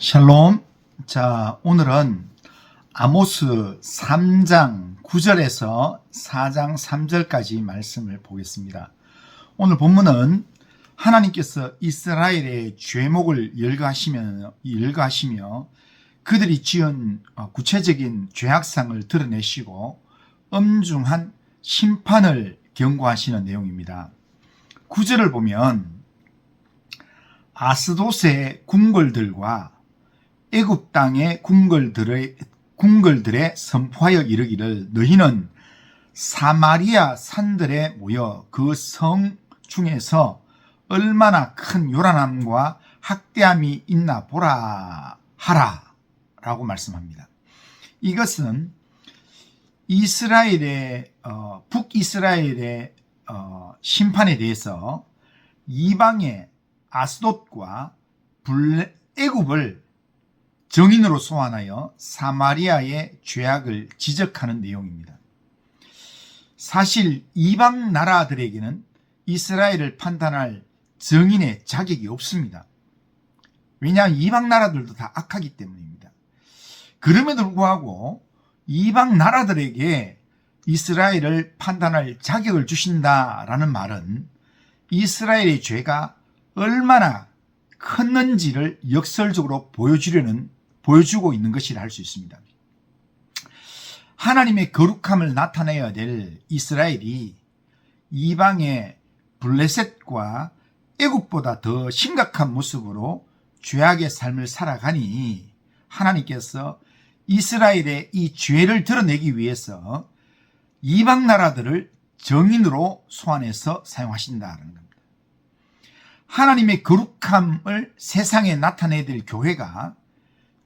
샬롬. 자, 오늘은 아모스 3장 9절에서 4장 3절까지 말씀을 보겠습니다. 오늘 본문은 하나님께서 이스라엘의 죄목을 열거하시며, 열거하시며 그들이 지은 어, 구체적인 죄악상을 드러내시고 엄중한 심판을 경고하시는 내용입니다. 9절을 보면 아스도스의 궁궐들과 애굽 땅의 궁궐들의 궁궐들에 선포하여 이르기를 너희는 사마리아 산들에 모여 그 성 중에서 얼마나 큰 요란함과 학대함이 있나 보라 하라 라고 말씀합니다. 이것은 이스라엘의 어, 북이스라엘의 어, 심판에 대해서 이방의 아스돗과 블 애굽을 정인으로 소환하여 사마리아의 죄악을 지적하는 내용입니다. 사실 이방 나라들에게는 이스라엘을 판단할 정인의 자격이 없습니다. 왜냐하면 이방 나라들도 다 악하기 때문입니다. 그럼에도 불구하고 이방 나라들에게 이스라엘을 판단할 자격을 주신다라는 말은 이스라엘의 죄가 얼마나 컸는지를 역설적으로 보여주려는 보여주고 있는 것이라 할 수 있습니다. 하나님의 거룩함을 나타내야 될 이스라엘이 이방의 블레셋과 애국보다 더 심각한 모습으로 죄악의 삶을 살아가니 하나님께서 이스라엘의 이 죄를 드러내기 위해서 이방 나라들을 정인으로 소환해서 사용하신다는 겁니다. 하나님의 거룩함을 세상에 나타내야 될 교회가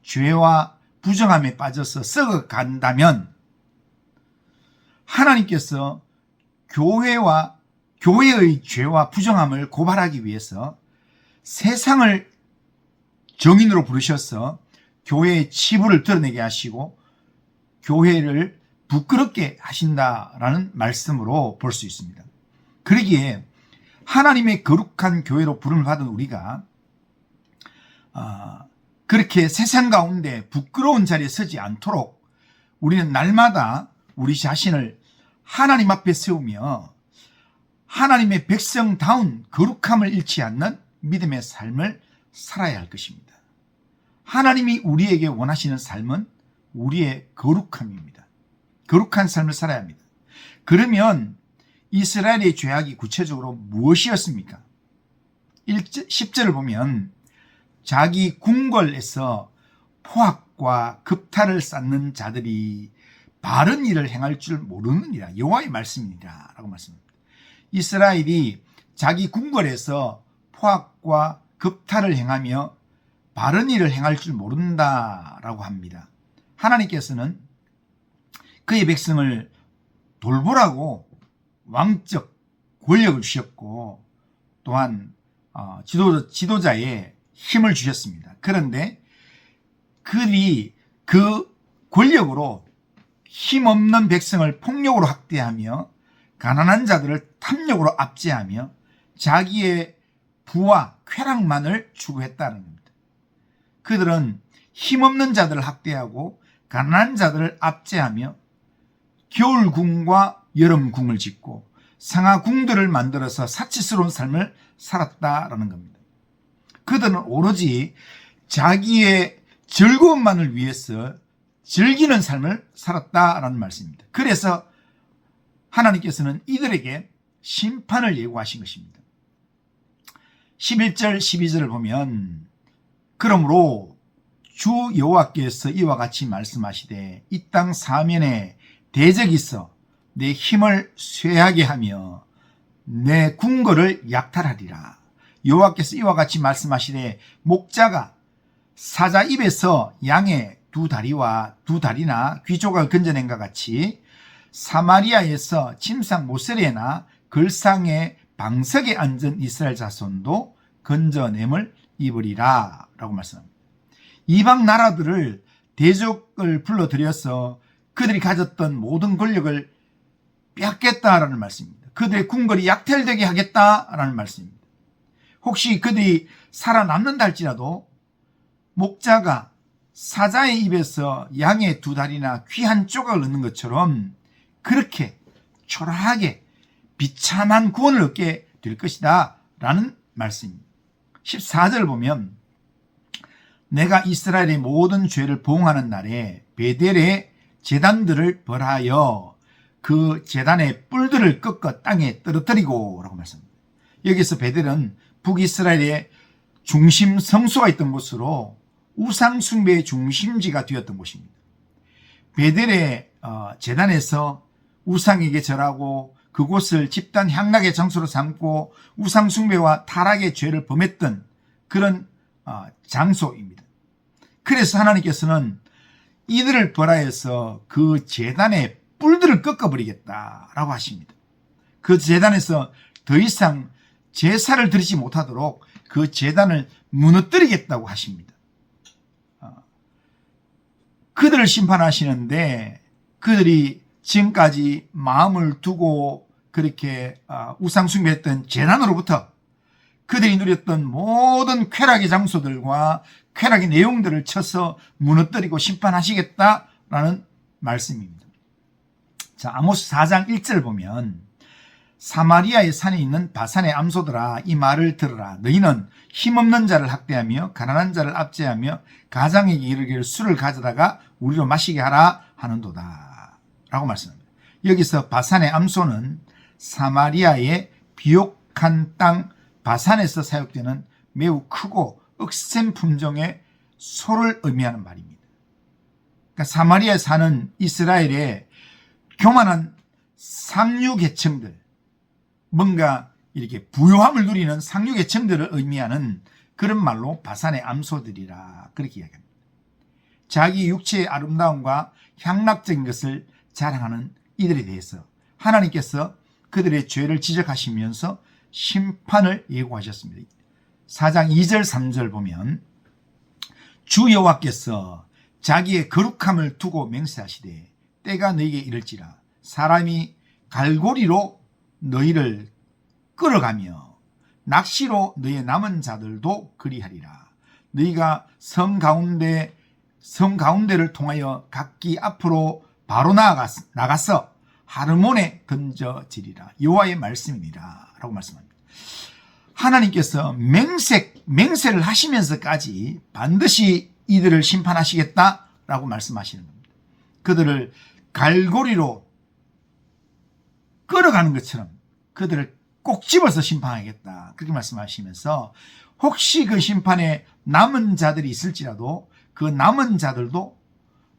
죄와 부정함에 빠져서 썩어간다면 하나님께서 교회와 교회의 죄와 부정함을 고발하기 위해서 세상을 정인으로 부르셔서 교회의 치부를 드러내게 하시고 교회를 부끄럽게 하신다라는 말씀으로 볼 수 있습니다. 그러기에 하나님의 거룩한 교회로 부름을 받은 우리가 아, 그렇게 세상 가운데 부끄러운 자리에 서지 않도록 우리는 날마다 우리 자신을 하나님 앞에 세우며 하나님의 백성다운 거룩함을 잃지 않는 믿음의 삶을 살아야 할 것입니다. 하나님이 우리에게 원하시는 삶은 우리의 거룩함입니다. 거룩한 삶을 살아야 합니다. 그러면 이스라엘의 죄악이 구체적으로 무엇이었습니까? 10절을 보면 자기 궁궐에서 포악과 급탈을 쌓는 자들이 바른 일을 행할 줄 모르느니라 여호와의 말씀이니라 라고 말씀합니다. 이스라엘이 자기 궁궐에서 포악과 급탈을 행하며 바른 일을 행할 줄 모른다라고 합니다. 하나님께서는 그의 백성을 돌보라고 왕적 권력을 주셨고 또한 어, 지도, 지도자의 힘을 주셨습니다. 그런데 그들이 그 권력으로 힘없는 백성을 폭력으로 학대하며 가난한 자들을 탐욕으로 압제하며 자기의 부와 쾌락만을 추구했다는 겁니다. 그들은 힘없는 자들을 학대하고 가난한 자들을 압제하며 겨울궁과 여름궁을 짓고 상하궁들을 만들어서 사치스러운 삶을 살았다라는 겁니다. 그들은 오로지 자기의 즐거움만을 위해서 즐기는 삶을 살았다라는 말씀입니다. 그래서 하나님께서는 이들에게 심판을 예고하신 것입니다. 11절 12절을 보면 그러므로 주 여호와께서 이와 같이 말씀하시되 이 땅 사면에 대적이 있어 내 힘을 쇠하게 하며 내 궁궐을 약탈하리라. 여호와께서 이와 같이 말씀하시되 목자가 사자 입에서 양의 두 다리와 두 다리나 귀 조각을 건져낸과 같이 사마리아에서 침상 모세리나 걸상의 방석에 앉은 이스라엘 자손도 건져냄을 입으리라 라고 말씀합니다. 이방 나라들을 대적을 불러들여서 그들이 가졌던 모든 권력을 뺏겠다라는 말씀입니다. 그들의 궁궐이 약탈되게 하겠다라는 말씀입니다. 혹시 그들이 살아남는다 할지라도 목자가 사자의 입에서 양의 두 다리나 귀한 조각을 얻는 것처럼 그렇게 초라하게 비참한 구원을 얻게 될 것이다 라는 말씀입니다. 14절 보면 내가 이스라엘의 모든 죄를 보응하는 날에 베델의 재단들을 벌하여 그 재단의 뿔들을 꺾어 땅에 떨어뜨리고 라고 말씀합니다. 여기서 베델은 북이스라엘의 중심 성소가 있던 곳으로 우상 숭배의 중심지가 되었던 곳입니다. 베델의 어, 재단에서 우상에게 절하고 그곳을 집단 향락의 장소로 삼고 우상 숭배와 타락의 죄를 범했던 그런 어, 장소입니다. 그래서 하나님께서는 이들을 벌하여서 그 재단의 뿔들을 꺾어버리겠다라고 하십니다. 그 재단에서 더 이상 제사를 드리지 못하도록 그 재단을 무너뜨리겠다고 하십니다. 어, 그들을 심판하시는데 그들이 지금까지 마음을 두고 그렇게 어, 우상숭배했던 재단으로부터 그들이 누렸던 모든 쾌락의 장소들과 쾌락의 내용들을 쳐서 무너뜨리고 심판하시겠다라는 말씀입니다. 자, 아모스 4장 1절 보면 사마리아의 산에 있는 바산의 암소들아 이 말을 들으라 너희는 힘없는 자를 학대하며 가난한 자를 압제하며 가장에게 이르기를 술을 가져다가 우리로 마시게 하라 하는도다 라고 말씀합니다. 여기서 바산의 암소는 사마리아의 비옥한 땅 바산에서 사육되는 매우 크고 억센 품종의 소를 의미하는 말입니다. 그러니까 사마리아에 사는 이스라엘의 교만한 상류 계층들, 뭔가 이렇게 부요함을 누리는 상류 계층들을 의미하는 그런 말로 바산의 암소들이라 그렇게 이야기합니다. 자기 육체의 아름다움과 향락적인 것을 자랑하는 이들에 대해서 하나님께서 그들의 죄를 지적하시면서 심판을 예고하셨습니다. 4장 2절 3절 보면 주 여호와께서 자기의 거룩함을 두고 맹세하시되 때가 너에게 이를지라 사람이 갈고리로 너희를 끌어가며 낚시로 너희의 남은 자들도 그리하리라 너희가 성 가운데 성 가운데를 통하여 각기 앞으로 바로 나아갔, 나가서 하르몬에 던져지리라 여호와의 말씀이니라 라고 말씀합니다. 하나님께서 맹세, 맹세를 하시면서까지 반드시 이들을 심판하시겠다라고 말씀하시는 겁니다. 그들을 갈고리로 끌어가는 것처럼 그들을 꼭 집어서 심판하겠다. 그렇게 말씀하시면서 혹시 그 심판에 남은 자들이 있을지라도 그 남은 자들도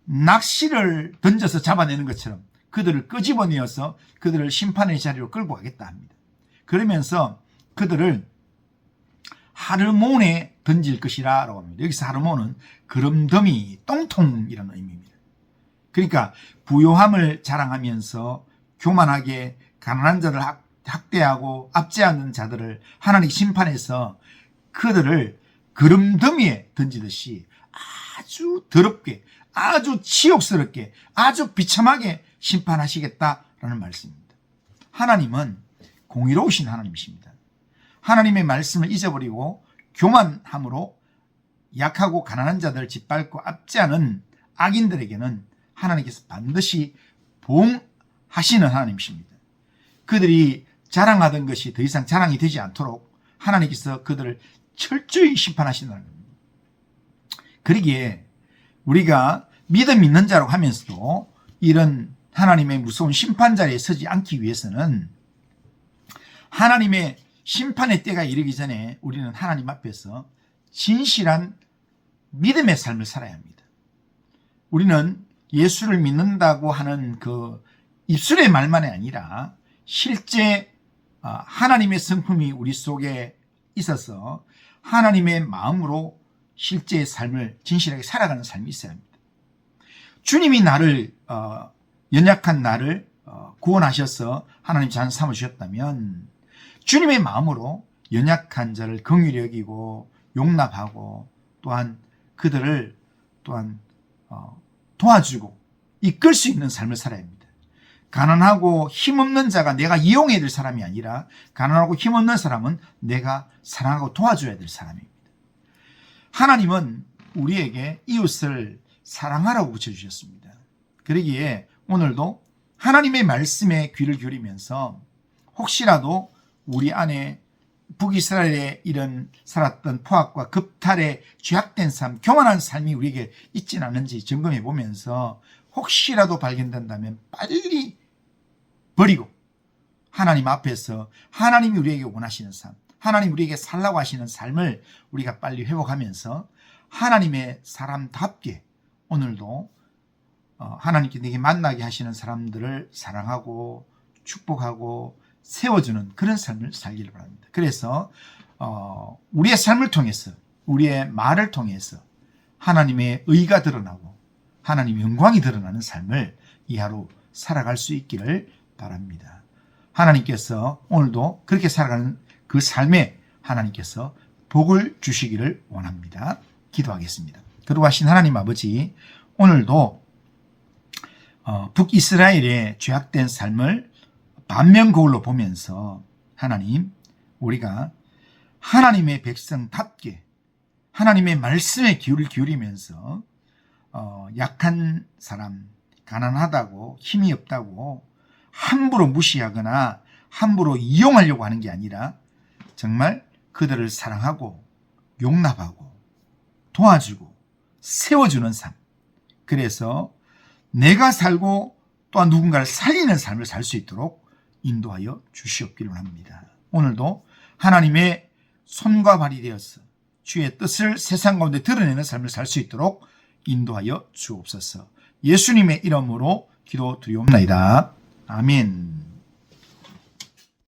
낚시를 던져서 잡아내는 것처럼 그들을 끄집어내어서 그들을 심판의 자리로 끌고 가겠다 합니다. 그러면서 그들을 하르몬에 던질 것이라 라고 합니다. 여기서 하르몬은 그름더미, 똥통이라는 의미입니다. 그러니까 부요함을 자랑하면서 교만하게 가난한 자를 학대하고 압제하는 자들을 하나님 심판해서 그들을 그름더미에 던지듯이 아주 더럽게 아주 치욕스럽게 아주 비참하게 심판하시겠다라는 말씀입니다. 하나님은 공의로우신 하나님이십니다. 하나님의 말씀을 잊어버리고 교만함으로 약하고 가난한 자들을 짓밟고 압제하는 악인들에게는 하나님께서 반드시 보응 하시는 하나님이십니다. 그들이 자랑하던 것이 더 이상 자랑이 되지 않도록 하나님께서 그들을 철저히 심판하신다는 겁니다. 그러기에 우리가 믿음 있는 자라고 하면서도 이런 하나님의 무서운 심판 자리에 서지 않기 위해서는 하나님의 심판의 때가 이르기 전에 우리는 하나님 앞에서 진실한 믿음의 삶을 살아야 합니다. 우리는 예수를 믿는다고 하는 그 입술의 말만이 아니라 실제 아, 하나님의 성품이 우리 속에 있어서 하나님의 마음으로 실제의 삶을 진실하게 살아가는 삶이 있어야 합니다. 주님이 나를 어, 연약한 나를 어, 구원하셔서 하나님 자녀 삼으셨다면 주님의 마음으로 연약한 자를 긍휼히 여기고 용납하고 또한 그들을 또한 어, 도와주고 이끌 수 있는 삶을 살아야 합니다. 가난하고 힘없는 자가 내가 이용해야 될 사람이 아니라 가난하고 힘없는 사람은 내가 사랑하고 도와줘야 될 사람입니다. 하나님은 우리에게 이웃을 사랑하라고 붙여주셨습니다. 그러기에 오늘도 하나님의 말씀에 귀를 기울이면서 혹시라도 우리 안에 북이스라엘에 이런 살았던 포악과 급탈에 죄악된 삶, 교만한 삶이 우리에게 있진 않은지 점검해 보면서 혹시라도 발견된다면 빨리 버리고 하나님 앞에서 하나님이 우리에게 원하시는 삶, 하나님 우리에게 살라고 하시는 삶을 우리가 빨리 회복하면서 하나님의 사람답게 오늘도 어, 하나님께 내게 만나게 하시는 사람들을 사랑하고 축복하고 세워주는 그런 삶을 살기를 바랍니다. 그래서 어, 우리의 삶을 통해서 우리의 말을 통해서 하나님의 의가 드러나고 하나님의 영광이 드러나는 삶을 이 하루 살아갈 수 있기를 바랍니다. 하나님께서 오늘도 그렇게 살아가는 그 삶에 하나님께서 복을 주시기를 원합니다. 기도하겠습니다. 그리고 하신 하나님 아버지 오늘도 어, 북이스라엘의 죄악된 삶을 반면 거울로 보면서 하나님 우리가 하나님의 백성답게 하나님의 말씀에 기울을 기울이면서 어, 약한 사람 가난하다고 힘이 없다고 함부로 무시하거나 함부로 이용하려고 하는 게 아니라 정말 그들을 사랑하고 용납하고 도와주고 세워주는 삶. 그래서 내가 살고 또한 누군가를 살리는 삶을 살 수 있도록 인도하여 주시옵기를 합니다. 오늘도 하나님의 손과 발이 되어서 주의 뜻을 세상 가운데 드러내는 삶을 살 수 있도록 인도하여 주옵소서. 예수님의 이름으로 기도 드리옵나이다. 아멘.